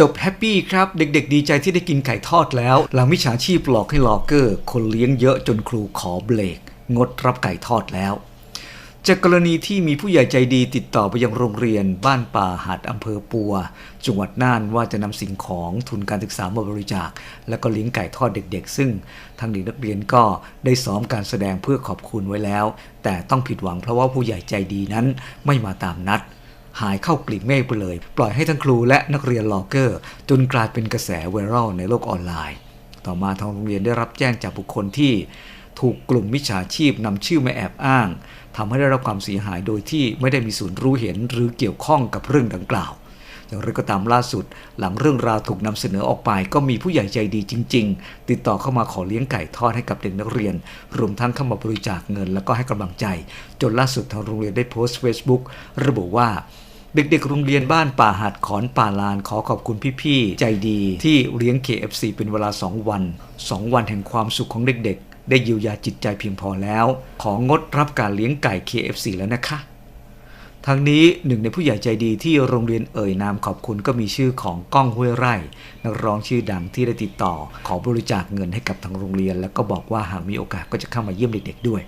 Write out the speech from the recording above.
จบแฮปปี้ครับ เด็กๆ ดีใจที่ได้กินไก่ทอดแล้ว หลังมิจฉาชีพหลอกให้ลอกเกอร์ คนเลี้ยงเยอะจนครูขอเบรกงดรับไก่ทอดแล้ว จากกรณีที่มีผู้ใหญ่ใจดีติดต่อไปยังโรงเรียน บ้านป่าหาดอำเภอปัว จังหวัดน่านว่าจะนำสิ่งของทุนการศึกษามาบริจาค แล้วก็เลี้ยงไก่ทอดเด็กๆ ซึ่งทางเด็กนักเรียนก็ได้ซ้อมการแสดงเพื่อขอบคุณไว้แล้ว แต่ต้องผิดหวังเพราะว่าผู้ใหญ่ใจดีนั้นไม่มาตามนัด หายเข้ากลีบเมฆไปเลย ปล่อยให้ทั้งครูและนักเรียนลอเกอร์ จนกลายเป็นกระแสไวรัลในโลกออนไลน์ ต่อมาทางโรงเรียนได้รับแจ้งจากบุคคลที่ถูกกลุ่มมิจฉาชีพนำชื่อมาแอบอ้างทำให้ได้รับความเสียหายโดยที่ไม่ได้มีส่วนรู้เห็นหรือเกี่ยวข้องกับเรื่องดังกล่าว อย่างไรก็ตามล่าสุด หลังเรื่องราวถูกนำเสนอออกไปก็มีผู้ใหญ่ใจดีจริง ๆ ติดต่อเข้ามาขอเลี้ยงไก่ทอดให้กับเด็กนักเรียน รวมทั้งเข้ามาบริจาคเงิน แล้วก็ให้กำลังใจ จนล่าสุดทางโรงเรียนได้โพสต์ Facebook ระบุว่าเด็กๆ โรงเรียนบ้านป่าหัดขอนป่าลานขอขอบคุณพี่ๆ ใจดี ที่เลี้ยง KFC เป็นเวลา 2 วัน 2 วันแห่งความสุขของเด็กๆ ได้เยียวยาจิตใจเพียงพอแล้ว ของดรับการเลี้ยงไก่ KFC แล้วนะคะ ทั้งนี้หนึ่งในผู้ใหญ่ใจดีที่โรงเรียนเอ่ยนามขอบคุณก็มีชื่อของก้องห้วยไร่ นักร้องชื่อดังที่ได้ติดต่อ ขอบริจาคเงินให้กับทางโรงเรียน แล้วก็บอกว่าหากมีโอกาสก็จะเข้ามาเยี่ยมเด็กๆด้วย